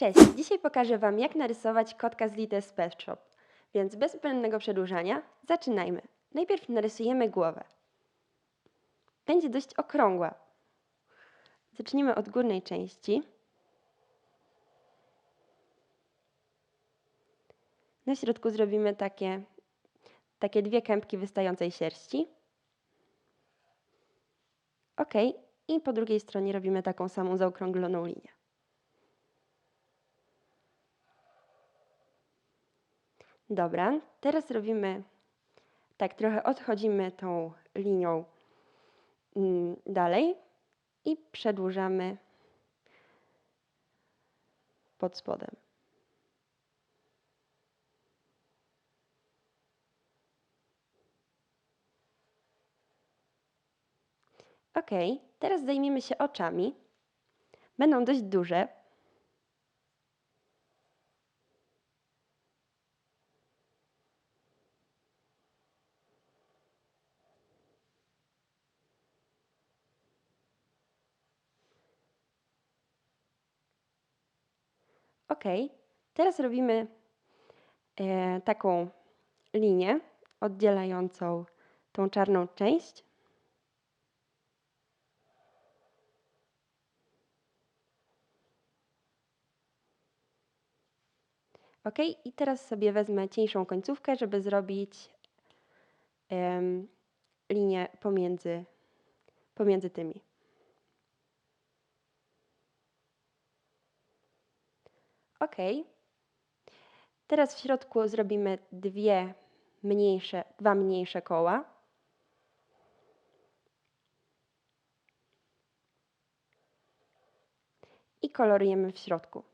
Cześć, dzisiaj pokażę Wam jak narysować kotka z Little Pet Shop. Więc bez zbędnego przedłużania, zaczynajmy. Najpierw narysujemy głowę. Będzie dość okrągła. Zacznijmy od górnej części. Na środku zrobimy takie, takie dwie kępki wystającej sierści. Ok, i po drugiej stronie robimy taką samą zaokrągloną linię. Dobra, teraz robimy tak, trochę odchodzimy tą linią mm, dalej i przedłużamy pod spodem. Ok, teraz zajmiemy się oczami. Będą dość duże. Ok, teraz robimy e, taką linię oddzielającą tą czarną część. Ok, i teraz sobie wezmę cieńszą końcówkę, żeby zrobić em, linię pomiędzy, pomiędzy tymi. Ok. Teraz w środku zrobimy dwie mniejsze, dwa mniejsze koła. I kolorujemy w środku.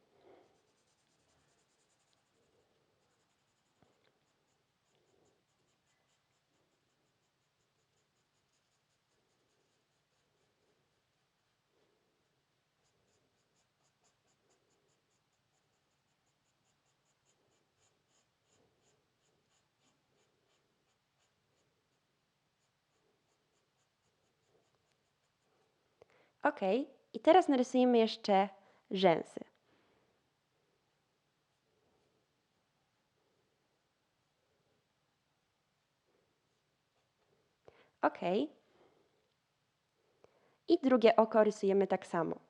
Ok, i teraz narysujemy jeszcze rzęsy. Ok. I drugie oko rysujemy tak samo.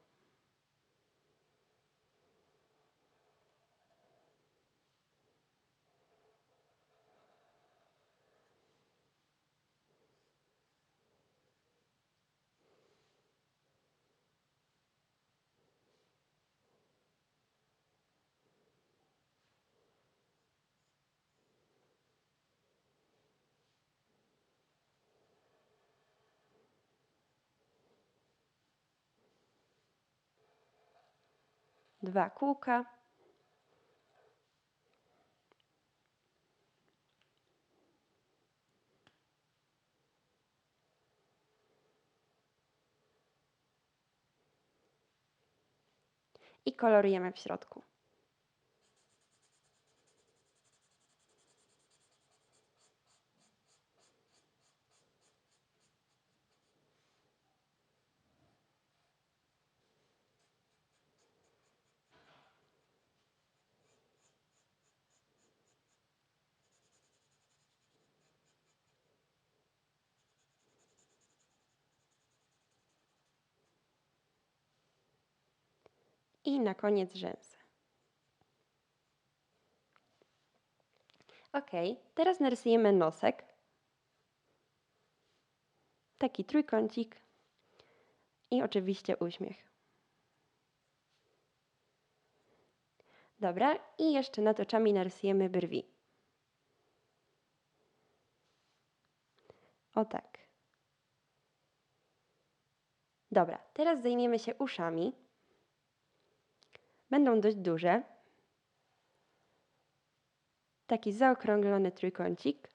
Dwa kółka. I kolorujemy w środku. I na koniec rzęsy. Ok, teraz narysujemy nosek. Taki trójkącik i oczywiście uśmiech. Dobra, i jeszcze nad oczami narysujemy brwi. O tak. Dobra, teraz zajmiemy się uszami. Będą dość duże. Taki zaokrąglony trójkącik.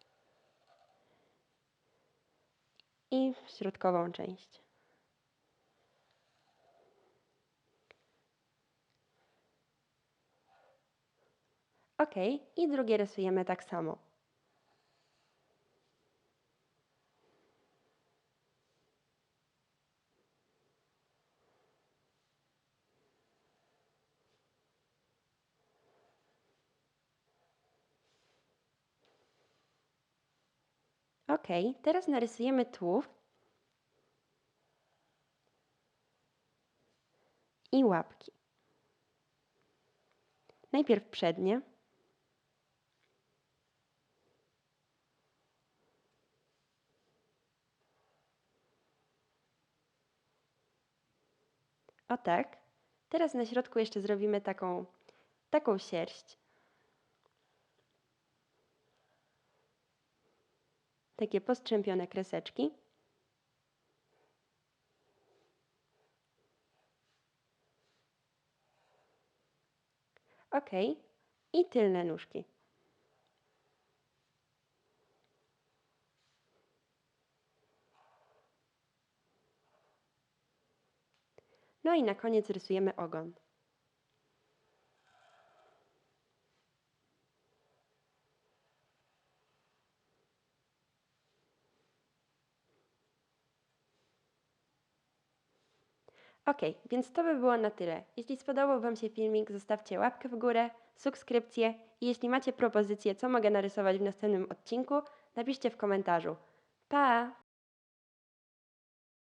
I środkową część. Ok, i drugie rysujemy tak samo. Ok, teraz narysujemy tułów i łapki. Najpierw przednie. O tak. Teraz na środku jeszcze zrobimy taką, taką sierść. Takie postrzępione kreseczki. Ok. I tylne nóżki. No i na koniec rysujemy ogon. Ok, więc to by było na tyle. Jeśli spodobał Wam się filmik, zostawcie łapkę w górę, subskrypcję i jeśli macie propozycje, co mogę narysować w następnym odcinku, napiszcie w komentarzu. Pa!